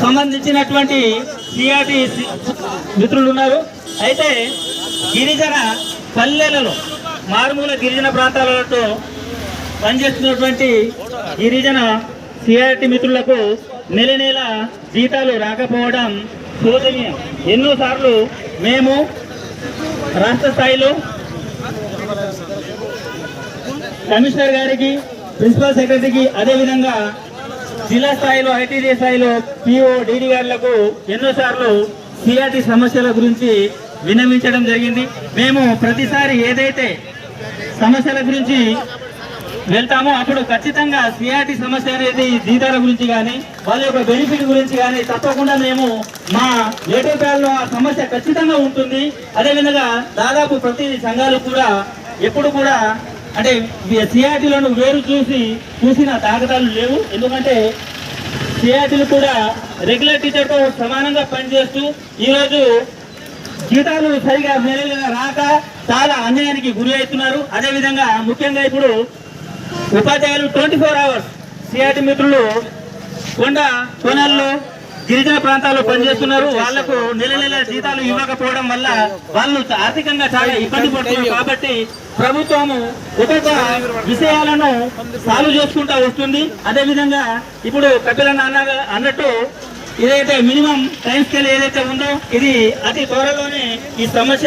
సంబంధించినటువంటి సిఆర్టీ మిత్రులు ఉన్నారు. అయితే గిరిజన పల్లెలలో మారుమూల గిరిజన ప్రాంతాలతో పనిచేస్తున్నటువంటి గిరిజన సిఆర్టీ మిత్రులకు నెల నెల జీతాలు రాకపోవడం శోధనీయం ఎన్నోసార్లు మేము రాష్ట్ర స్థాయిలో కమిషనర్ గారికి ప్రిన్సిపల్ సెక్రటరీకి అదేవిధంగా జిల్లా స్థాయిలో ఐటీడీ స్థాయిలో పిఓ డీడీ గారులకు ఎన్నోసార్లు సిఆర్టీ సమస్యల గురించి విన్నవించడం జరిగింది. మేము ప్రతిసారి ఏదైతే సమస్యల గురించి వెళ్తామో అప్పుడు ఖచ్చితంగా సిఆర్టీ సమస్య అనేది జీతాల గురించి కానీ వాళ్ళ యొక్క బెనిఫిట్ గురించి కానీ తప్పకుండా మేము మా లేటర్ ఆ సమస్య ఖచ్చితంగా ఉంటుంది. అదేవిధంగా దాదాపు ప్రతి సంఘాలు కూడా ఎప్పుడు కూడా అంటే సిఆర్టీలను వేరు చూసి చూసిన తాగతాలు లేవు. ఎందుకంటే సిఆర్టీలు కూడా రెగ్యులర్ టీచర్తో సమానంగా పనిచేస్తూ ఈరోజు జీతాలు సరిగా మేలుగా రాక చాలా అన్యాయానికి గురి అవుతున్నారు. అదేవిధంగా ముఖ్యంగా ఇప్పుడు ఉపాధ్యాయులు ట్వంటీ ఫోర్ అవర్స్ సిఆర్టీ మిత్రులు కొండ కొనల్లో గిరిజన ప్రాంతాల్లో పనిచేస్తున్నారు. వాళ్ళకు నెల నెల జీతాలు ఇవ్వకపోవడం వల్ల వాళ్ళు ఆర్థికంగా చాలా ఇబ్బంది పడుతున్నారు కాబట్టి ప్రభుత్వము ఒక్కొక్క విషయాలను సాల్వ్ చేసుకుంటా వస్తుంది. అదేవిధంగా ఇప్పుడు కపిల నాన్న అన్నట్టు ఏదైతే మినిమం టైం స్కేల్ ఏదైతే ఉందో ఇది అతి త్వరలోనే ఈ సమస్య